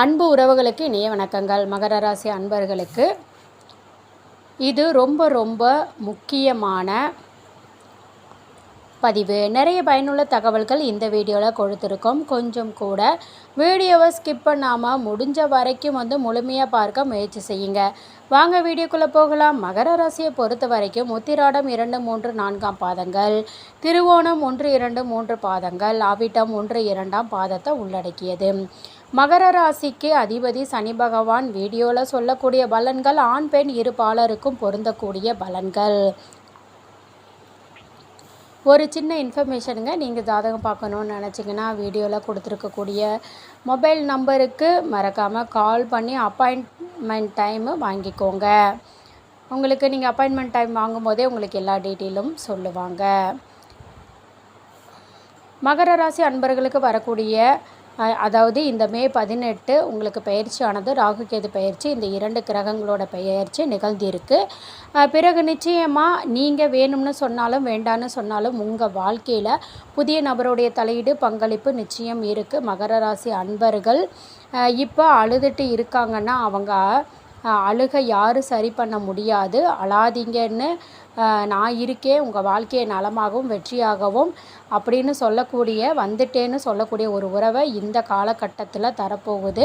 அன்பு உறவுகளுக்கு இனிய வணக்கங்கள். மகர ராசி அன்பர்களுக்கு இது ரொம்ப ரொம்ப முக்கியமான பதிவு. நிறைய பயனுள்ள தகவல்கள் இந்த வீடியோவில் கொடுத்துருக்கோம். கொஞ்சம் கூட வீடியோவை ஸ்கிப் பண்ணாமல் முடிஞ்ச வரைக்கும் வந்து முழுமையாக பார்க்க முயற்சி செய்யுங்க. வாங்க வீடியோக்குள்ளே போகலாம். மகர ராசியை பொறுத்த வரைக்கும் உத்திராடம் இரண்டு மூன்று நான்காம் பாதங்கள். திருவோணம் ஒன்று இரண்டு மூன்று பாதங்கள். ஆவிட்டம் ஒன்று இரண்டாம் பாதத்தை உள்ளடக்கியது. மகர ராசிக்கு அதிபதி சனி பகவான் வீடியோவில் சொல்லக்கூடிய பலன்கள் ஆண் பெண் இரு பாலருக்கும் பொருந்தக்கூடிய பலன்கள். ஒரு சின்ன இன்ஃபர்மேஷனுங்க. நீங்கள் ஜாதகம் பார்க்கணுன்னு நினச்சிங்கன்னா வீடியோவில் கொடுத்துருக்கக்கூடிய மொபைல் நம்பருக்கு மறக்காமல் கால் பண்ணி அப்பாயின்மெண்ட் டைமு வாங்கிக்கோங்க. உங்களுக்கு நீங்கள் அப்பாயின்மெண்ட் டைம் வாங்கும்போதே உங்களுக்கு எல்லா டீட்டெயிலும் சொல்லுவாங்க. மகர ராசி அன்பர்களுக்கு வரக்கூடிய அதாவது இந்த மே பதினெட்டு உங்களுக்கு பயிற்சியானது ராகு கேது பயிற்சி இந்த இரண்டு கிரகங்களோட பெயர்ச்சி நிகழ்ந்திருக்கு. பிறகு நிச்சயமாக நீங்கள் வேணும்னு சொன்னாலும் வேண்டான்னு சொன்னாலும் உங்கள் வாழ்க்கையில் புதிய நபருடைய தலையீடு பங்களிப்பு நிச்சயம் இருக்குது மகர ராசி அன்பர்கள் இப்போ அழுதுட்டு இருக்காங்கன்னா அவங்க அழுக யாரும் சரி பண்ண முடியாது. அழாதீங்கன்னு நான் இருக்கேன். உங்கள் வாழ்க்கையை நலமாகவும் வெற்றியாகவும் அப்படின்னு சொல்லக்கூடிய வந்துட்டேன்னு சொல்லக்கூடிய ஒரு உறவை இந்த காலகட்டத்தில் தரப்போகுது.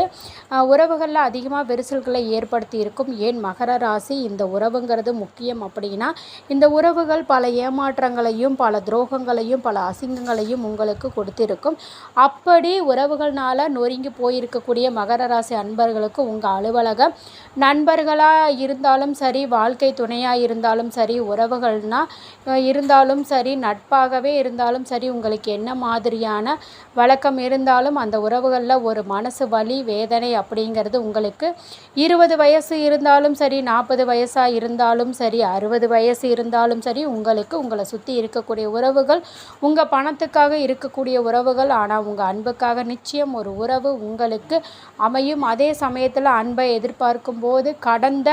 உறவுகளில் அதிகமாக விரிசல்களை ஏற்படுத்தி இருக்கும் ஏன் மகர ராசி? இந்த உறவுங்கிறது முக்கியம் அப்படின்னா இந்த உறவுகள் பல ஏமாற்றங்களையும் பல துரோகங்களையும் பல அசிங்கங்களையும் உங்களுக்கு கொடுத்திருக்கும். அப்படி உறவுகள்னால நொறுங்கி போயிருக்கக்கூடிய மகர ராசி அன்பர்களுக்கு உங்கள் அலுவலகம் நண்பர்களாக இருந்தாலும் சரி வாழ்க்கை துணையாக இருந்தாலும் சரி உறவுகள்னால் இருந்தாலும் சரி நட்பாகவே இருந்தாலும் சரி சரி உங்களுக்கு என்ன மாதிரியான வழக்கம் இருந்தாலும் அந்த உறவுகளில் ஒரு மனசு வலி வேதனை அப்படிங்கிறது உங்களுக்கு இருபது வயசு இருந்தாலும் சரி நாற்பது வயசாக இருந்தாலும் சரி அறுபது வயசு இருந்தாலும் சரி உங்களுக்கு உங்களை சுற்றி இருக்கக்கூடிய உறவுகள் உங்கள் பணத்துக்காக இருக்கக்கூடிய உறவுகள் ஆனால் உங்கள் அன்புக்காக நிச்சயம் ஒரு உறவு உங்களுக்கு அமையும். அதே சமயத்தில் அன்பை எதிர்பார்க்கும் போது கடந்த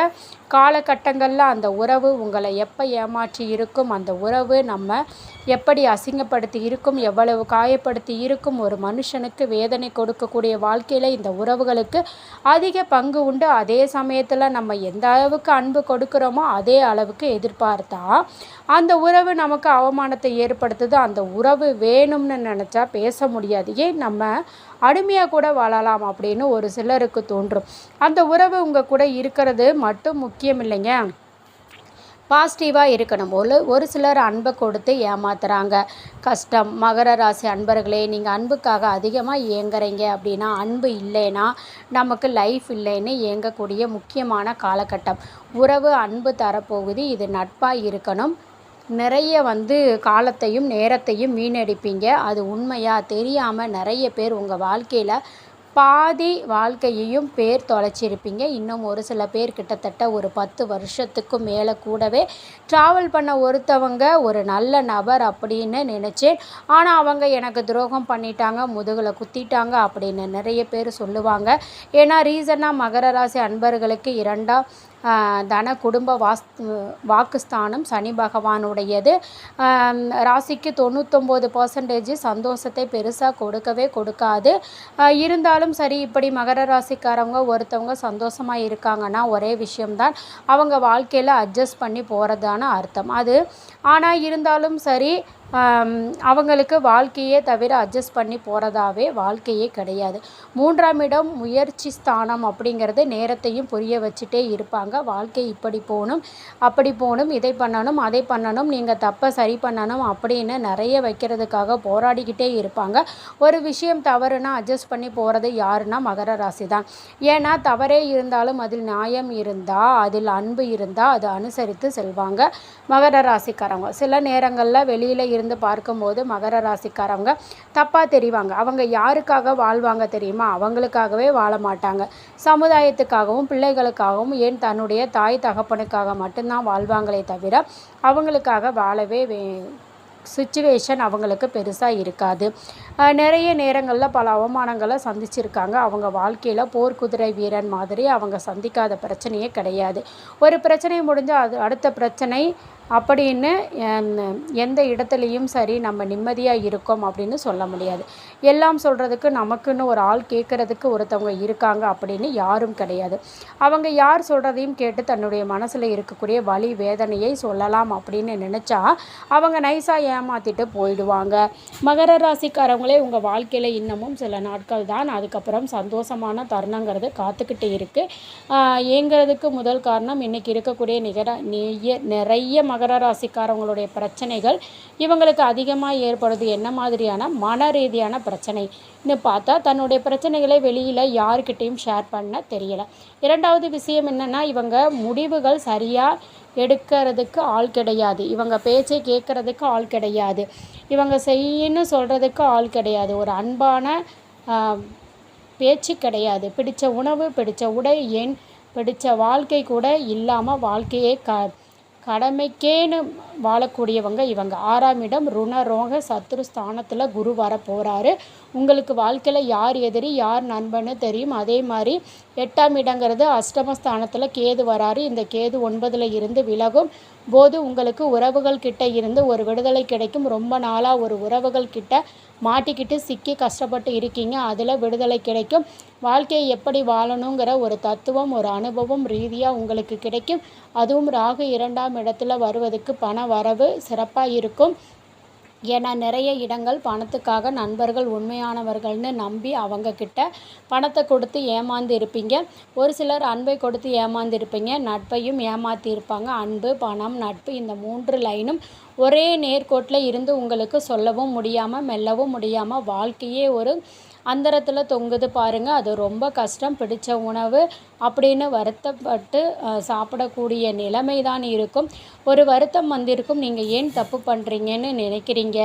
காலகட்டங்களில் அந்த உறவு உங்களை எப்போ ஏமாற்றி இருக்கும் அந்த உறவு நம்ம எப்படி அசிங்கப்படுத்தி இருக்கும் எவ்வளவு காயப்படுத்தி இருக்கும் ஒரு மனுஷனுக்கு வேதனை கொடுக்கக்கூடிய வாழ்க்கையில் இந்த உறவுகளுக்கு அதிக பங்கு உண்டு. அதே சமயத்தில் நம்ம எந்த அளவுக்கு அன்பு கொடுக்குறோமோ அதே அளவுக்கு எதிர்பார்த்தா அந்த உறவு நமக்கு அவமானத்தை ஏற்படுத்துது. அந்த உறவு வேணும்னு நினச்சா பேச முடியாது. ஏன் நம்ம அடிமையாக கூட வாழலாம் அப்படின்னு ஒரு சிலருக்கு தோன்றும். அந்த உறவு உங்கள் கூட இருக்கிறது மட்டும் முக்கியம் இல்லைங்க. பாசிட்டிவாக இருக்கணும். ஒரு ஒரு சிலர் அன்பை கொடுத்து ஏமாத்துறாங்க. கஷ்டம் மகர ராசி அன்பர்களே நீங்கள் அன்புக்காக அதிகமாக ஏங்குறீங்க அப்படின்னா அன்பு இல்லைன்னா நமக்கு லைஃப் இல்லைன்னு ஏங்கக்கூடிய முக்கியமான காலகட்டம். உறவு அன்பு தரப்போகுது. இது நட்பாக இருக்கணும். நிறைய வந்து காலத்தையும் நேரத்தையும் வீணடிப்பீங்க. அது உண்மையாக தெரியாமல் நிறைய பேர் உங்கள் வாழ்க்கையில் பாதி வாழ்க்கையையும் பேர் தொலைச்சிருப்பீங்க. இன்னும் ஒரு சில பேர் கிட்டத்தட்ட ஒரு பத்து வருஷத்துக்கும் மேலே கூடவே ட்ராவல் பண்ண ஒருத்தவங்க ஒரு நல்ல நபர் அப்படின்னு நினச்சேன். ஆனால் அவங்க எனக்கு துரோகம் பண்ணிட்டாங்க முதுகில் குத்திட்டாங்க அப்படின்னு நிறைய பேர் சொல்லுவாங்க. ஏன்னா ரீசனாக மகர ராசி அன்பர்களுக்கு இரண்டாம் தன குடும்ப வாஸ்து வாக்குஸ்தானம் சனி பகவானுடையது. ராசிக்கு தொண்ணூத்தொம்பது பர்சன்டேஜ் சந்தோஷத்தை பெருசாக கொடுக்கவே கொடுக்காது. இருந்தாலும் சரி இப்படி மகர ராசிக்காரவங்க ஒருத்தவங்க சந்தோஷமாக இருக்காங்கன்னா ஒரே விஷயம்தான். அவங்க வாழ்க்கையில் அட்ஜஸ்ட் பண்ணி போகிறதான அர்த்தம். அது ஆனால் இருந்தாலும் சரி அவங்களுக்கு வாழ்க்கையே தவிர அட்ஜஸ்ட் பண்ணி போகிறதாவே வாழ்க்கையே கிடையாது. மூன்றாம் இடம் முயற்சி ஸ்தானம் அப்படிங்கிறது நேரத்தையும் புரிய வச்சுட்டே இருப்பாங்க. வாழ்க்கை இப்படி போகணும் அப்படி போகணும் இதை பண்ணணும் அதை பண்ணணும் நீங்கள் தப்பை சரி பண்ணணும் அப்படின்னு நிறைய வைக்கிறதுக்காக போராடிக்கிட்டே இருப்பாங்க. ஒரு விஷயம் தவறுனா அட்ஜஸ்ட் பண்ணி போகிறது யாருன்னா மகர ராசி தான் ஏன்னா தவறே இருந்தாலும் அதில் நியாயம் இருந்தால் அதில் அன்பு இருந்தால் அது அனுசரித்து செல்வாங்க மகர ராசிக்காரங்க. சில நேரங்களில் வெளியில் இருந்து பார்க்கும்போது மகர ராசிக்காரவங்க தப்பாக தெரிவாங்க. அவங்க யாருக்காக வாழ்வாங்க தெரியுமா? அவங்களுக்காகவே வாழ மாட்டாங்க. சமுதாயத்துக்காகவும் பிள்ளைகளுக்காகவும் ஏன் தன்னுடைய தாய் தகப்பனுக்காக மட்டும்தான் வாழ்வாங்களே தவிர அவங்களுக்காக வாழவே வே சுச்சுவேஷன் அவங்களுக்கு பெருசாக இருக்காது. நிறைய நேரங்களில் பல அவமானங்களை சந்திச்சிருக்காங்க. அவங்க வாழ்க்கையில் போர்க்குதிரை வீரன் மாதிரி அவங்க சந்திக்காத பிரச்சனையே கிடையாது. ஒரு பிரச்சனை முடிஞ்சால் அது அடுத்த பிரச்சனை அப்படின்னு எந்த இடத்துலையும் சரி நம்ம நிம்மதியாக இருக்கோம் அப்படின்னு சொல்ல முடியாது. எல்லாம் சொல்கிறதுக்கு நமக்குன்னு ஒரு ஆள் கேட்குறதுக்கு ஒருத்தவங்க இருக்காங்க அப்படின்னு யாரும் கிடையாது. அவங்க யார் சொல்கிறதையும் கேட்டு தன்னுடைய மனசில் இருக்கக்கூடிய வலி வேதனையை சொல்லலாம் அப்படின்னு நினச்சா அவங்க நைஸாக ஏமாற்றிட்டு போயிடுவாங்க. மகர ராசிக்காரங்களே உங்கள் வாழ்க்கையில் இன்னமும் சில நாட்கள் தான். அதுக்கப்புறம் சந்தோஷமான தருணங்கிறது காத்துக்கிட்டு இருக்குது ஏங்கிறதுக்கு முதல் காரணம் இன்றைக்கி இருக்கக்கூடிய நிகர நெய்ய நிறைய மகர ராசிக்காரவங்களுடைய பிரச்சனைகள் இவங்களுக்கு அதிகமாக ஏற்படுது. என்ன மாதிரியான மன ரீதியான பிரச்சனைன்னு பார்த்தா தன்னுடைய பிரச்சனைகளை வெளியில் யாருக்கிட்டேயும் ஷேர் பண்ண தெரியலை. இரண்டாவது விஷயம் என்னென்னா இவங்க முடிவுகள் சரியாக எடுக்கிறதுக்கு ஆள் கிடையாது. இவங்க பேச்சை கேட்குறதுக்கு ஆள் கிடையாது. இவங்க செய்யன்னு சொல்கிறதுக்கு ஆள் கிடையாது. ஒரு அன்பான பேச்சு கிடையாது. பிடித்த உணவு பிடிச்ச உடை ஏன் பிடித்த வாழ்க்கை கூட இல்லாமல் வாழ்க்கையே க கடமைக்கேனும் வாழக்கூடியவங்க இவங்க. ஆறாம் இடம் ருண ரோக சத்ரு ஸ்தானத்தில் குரு வர போகிறாரு உங்களுக்கு வாழ்க்கையில் யார் எதிரி யார் நண்பன்னு தெரியும். அதே மாதிரி எட்டாம் இடங்கிறது அஷ்டமஸ்தானத்தில் கேது வராரு. இந்த கேது ஒன்பதில் இருந்து விலகும். போது உங்களுக்கு உறவுகள் கிட்ட இருந்து ஒரு விடுதலை கிடைக்கும். ரொம்ப நாளாக ஒரு உறவுகள் கிட்ட மாட்டிக்கிட்டு சிக்கி கஷ்டப்பட்டு இருக்கீங்க. அதில் விடுதலை கிடைக்கும். வாழ்க்கையை எப்படி வாழணுங்கிற ஒரு தத்துவம் ஒரு அனுபவம் ரீதியாக உங்களுக்கு கிடைக்கும். அதுவும் ராகு இரண்டாம் இடத்துல வருவதுக்கு பண வரவு சிறப்பாக இருக்கும் ஏன்னா நிறைய இடங்கள் பணத்துக்காக நண்பர்கள் உண்மையானவர்கள்னு நம்பி அவங்க கிட்ட பணத்தை கொடுத்து ஏமாந்து இருப்பீங்க ஒரு சிலர் அன்பை கொடுத்து ஏமாந்து இருப்பீங்க நட்பையும் ஏமாத்தி இருப்பாங்க அன்பு பணம் நட்பு இந்த மூன்று லைனும் ஒரே நேர்கோட்டில் இருந்து உங்களுக்கு சொல்லவும் முடியாமல் மெல்லவும் முடியாமல் வாழ்க்கையே ஒரு அந்தரத்தில் தொங்குது பாருங்கள் அது ரொம்ப கஷ்டம். பிடிச்ச உணவு அப்படின்னு வருத்தப்பட்டு சாப்பிடக்கூடிய நிலைமை தான் இருக்கும். ஒரு வருத்தம் வந்திருக்கும். நீங்கள் ஏன் தப்பு பண்ணுறீங்கன்னு நினைக்கிறீங்க?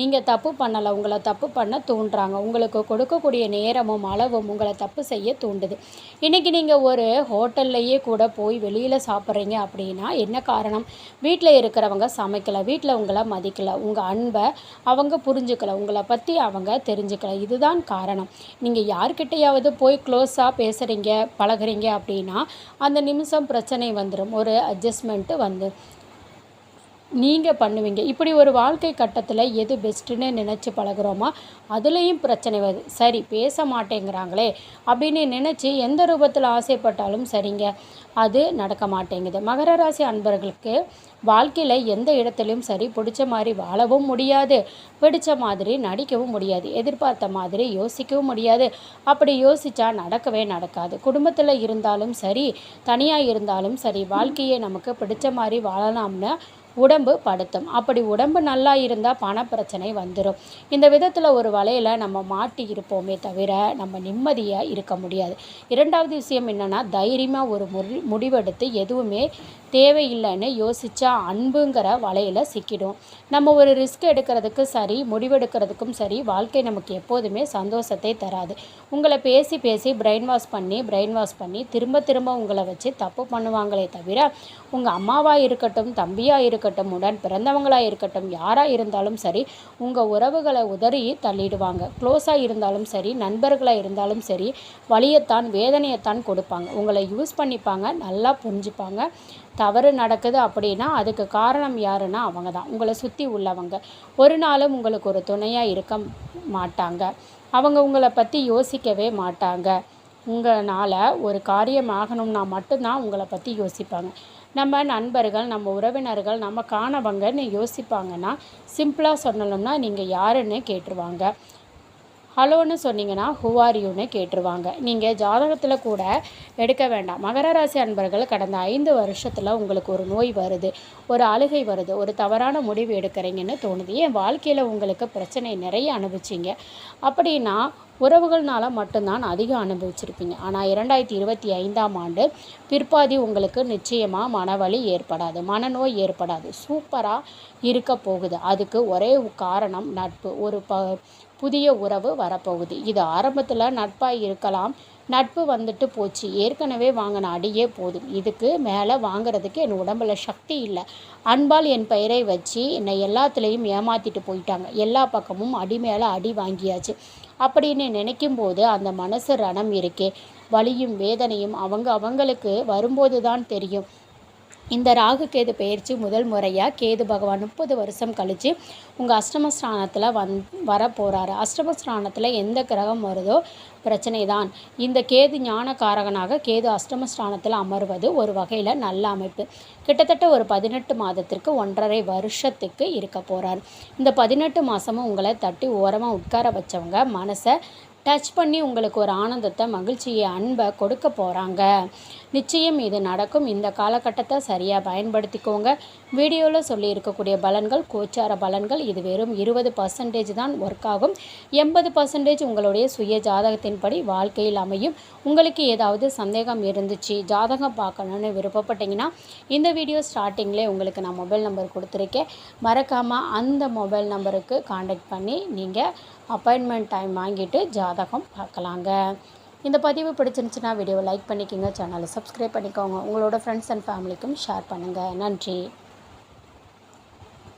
நீங்கள் தப்பு பண்ணலை. உங்களை தப்பு பண்ண தூண்டுறாங்க. உங்களுக்கு கொடுக்கக்கூடிய நேரமும் அளவும் உங்களை தப்பு செய்ய தூண்டுது. இன்றைக்கி நீங்கள் ஒரு ஹோட்டல்லையே கூட போய் வெளியில் சாப்பிட்றீங்க அப்படின்னா என்ன காரணம்? வீட்டில் இருக்கிறவங்க சமைக்கலை. வீட்டில் உங்களை மதிக்கலை. உங்கள் அன்பை அவங்க புரிஞ்சுக்கலை. உங்களை பற்றி அவங்க தெரிஞ்சுக்கலை. இதுதான் காரணம். நீங்கள் யார்கிட்டையாவது போய் க்ளோஸாக பேசுகிறீங்க பழகுறீங்க அப்படின்னா அந்த நிமிஷம் பிரச்சனை வந்துடும் ஒரு அட்ஜஸ்ட்மெண்ட்டு வந்து. நீங்கள் பண்ணுவீங்க. இப்படி ஒரு வாழ்க்கை கட்டத்தில் எது பெஸ்ட்டுன்னு நினச்சி பழகுறோமோ அதுலேயும் பிரச்சனை வருது. சரி பேச மாட்டேங்கிறாங்களே அப்படின்னு நினச்சி எந்த ரூபத்தில் ஆசைப்பட்டாலும் சரிங்க அது நடக்க மாட்டேங்குது. மகர ராசி அன்பர்களுக்கு வாழ்க்கையில் எந்த இடத்துலையும் சரி பிடிச்ச மாதிரி வாழவும் முடியாது. பிடிச்ச மாதிரி நடிக்கவும் முடியாது. எதிர்பார்த்த மாதிரி யோசிக்கவும் முடியாது. அப்படி யோசிச்சா நடக்கவே நடக்காது. குடும்பத்தில் இருந்தாலும் சரி தனியாக இருந்தாலும் சரி வாழ்க்கையை நமக்கு பிடிச்ச மாதிரி வாழலாம்னு உடம்பு படுத்தும். அப்படி உடம்பு நல்லா இருந்தால் பண பிரச்சனை வந்துடும் இந்த விதத்தில் ஒரு வலையில் நம்ம மாட்டி இருப்போமே தவிர நம்ம நிம்மதியாக இருக்க முடியாது. இரண்டாவது விஷயம் என்னென்னா தைரியமாக ஒரு முடி முடிவெடுத்து எதுவுமே தேவையில்லைன்னு யோசித்தா அன்புங்கிற வலையில் சிக்கிடும். நம்ம ஒரு ரிஸ்க் எடுக்கிறதுக்கு சரி முடிவெடுக்கிறதுக்கும் சரி வாழ்க்கை நமக்கு எப்போதுமே சந்தோஷத்தை தராது. உங்களை பேசி பேசி பிரெயின் வாஷ் பண்ணி பிரெயின் வாஷ் பண்ணி திரும்ப திரும்ப உங்களை வச்சு தப்பு பண்ணுவாங்களே தவிர உங்கள் அம்மாவாக இருக்கட்டும் தம்பியாக இருக்கட்டும் உடன் பிறந்தவங்களாக இருக்கட்டும் யாராக இருந்தாலும் சரி உங்கள் உறவுகளை உதறி தள்ளிடுவாங்க. க்ளோஸாக இருந்தாலும் சரி நண்பர்களாக இருந்தாலும் சரி வழியைத்தான் வேதனையைத்தான் கொடுப்பாங்க. உங்களை யூஸ் பண்ணிப்பாங்க நல்லா புரிஞ்சுப்பாங்க. தவறு நடக்குது அப்படின்னா அதுக்கு காரணம் யாருன்னா அவங்க தான். உங்களை சுற்றி உள்ளவங்க. ஒரு நாளும் உங்களுக்கு ஒரு துணையாக இருக்க மாட்டாங்க. அவங்க உங்களை பற்றி யோசிக்கவே மாட்டாங்க. உங்களால் ஒரு காரியம் ஆகணும்னா மட்டும்தான் உங்களை பற்றி யோசிப்பாங்க. நம்ம நண்பர்கள் நம்ம உறவினர்கள் நம்ம காணவங்கன்னு யோசிப்பாங்கன்னா சிம்பிளாக சொல்லணும்னா நீங்கள் யாருன்னு கேட்டுருவாங்க. ஹலோன்னு சொன்னீங்கன்னா ஹுவாரியூன்னு கேட்டுருவாங்க. நீங்கள் ஜாதகத்தில் கூட எடுக்க வேண்டாம். மகர ராசி அன்பர்கள் கடந்த ஐந்து வருஷத்தில் உங்களுக்கு ஒரு நோய் வருது ஒரு அழுகை வருது ஒரு தவறான முடிவு எடுக்கிறீங்கன்னு தோணுது. என் வாழ்க்கையில் உங்களுக்கு பிரச்சனை நிறைய அனுபவிச்சிங்க. அப்படின்னா உறவுகள்னால மட்டும்தான் அதிகம் அனுபவிச்சிருப்பீங்க. ஆனால் இரண்டாயிரத்தி இருபத்தி ஐந்தாம் ஆண்டு பிற்பாதி உங்களுக்கு நிச்சயமாக மனவலி ஏற்படாது மனநோய் ஏற்படாது. சூப்பராக இருக்க போகுது. அதுக்கு ஒரே காரணம் நட்பு. ஒரு ப புதிய உறவு வரப்போகுது. இது ஆரம்பத்தில் நட்பாக இருக்கலாம். நட்பு வந்துட்டு போச்சு. ஏற்கனவே வாங்கின அடியே போதும். இதுக்கு மேலே வாங்குறதுக்கு என் உடம்புல சக்தி இல்லை. அன்பால் என் பெயரை வச்சு என்னை எல்லாத்துலேயும் ஏமாற்றிட்டு போயிட்டாங்க. எல்லா பக்கமும் அடி மேலே அடி வாங்கியாச்சு. அப்படின்னு நினைக்கும் போது அந்த மனசு ரணம் இருக்கே. வலியும் வேதனையும் அவங்க அவங்களுக்கு வரும்போது தான் தெரியும். இந்த ராகு கேது பயிற்சி முதல் முறையாக கேது பகவான் முப்பது வருஷம் கழித்து உங்கள் அஷ்டமஸ்தானத்தில் வந் வர போகிறாரு அஷ்டமஸ்தானத்தில் எந்த கிரகம் வருதோ பிரச்சனை தான் இந்த கேது ஞான காரகனாக கேது அஷ்டமஸ்தானத்தில் அமர்வது ஒரு வகையில் நல்ல அமைப்பு. கிட்டத்தட்ட ஒரு பதினெட்டு மாதத்திற்கு ஒன்றரை வருஷத்துக்கு இருக்க போகிறார் இந்த பதினெட்டு மாதமும் உங்களை தட்டி ஓரமாக உட்கார வச்சவங்க மனசை டச் பண்ணி உங்களுக்கு ஒரு ஆனந்தத்தை மகிழ்ச்சியை அன்பை கொடுக்க போகிறாங்க நிச்சயம் இது நடக்கும். இந்த காலகட்டத்தை சரியாக பயன்படுத்திக்கோங்க. வீடியோவில் சொல்லியிருக்கக்கூடிய பலன்கள் கோச்சார பலன்கள் இது வெறும் இருபது பர்சன்டேஜ் தான் ஒர்க் ஆகும். எண்பது பர்சன்டேஜ் உங்களுடைய சுய ஜாதகத்தின்படி வாழ்க்கையில் அமையும். உங்களுக்கு ஏதாவது சந்தேகம் இருந்துச்சு ஜாதகம் பார்க்கணுன்னு விருப்பப்பட்டீங்கன்னா இந்த வீடியோ ஸ்டார்டிங்லேயே உங்களுக்கு நான் மொபைல் நம்பர் கொடுத்துருக்கேன். மறக்காமல் அந்த மொபைல் நம்பருக்கு காண்டாக்ட் பண்ணி நீங்கள் அப்பாயின்மெண்ட் டைம் வாங்கிட்டு ஜாதகம் பார்க்கலாங்க. இந்த பதிவு பிடிச்சிருந்துச்சுன்னா வீடியோவை லைக் பண்ணிக்கோங்க சேனலை சப்ஸ்கிரைப் பண்ணிக்கோங்க. உங்களோட ஃப்ரெண்ட்ஸ் அண்ட் ஃபேமிலிக்கும் ஷேர் பண்ணுங்கள் நன்றி.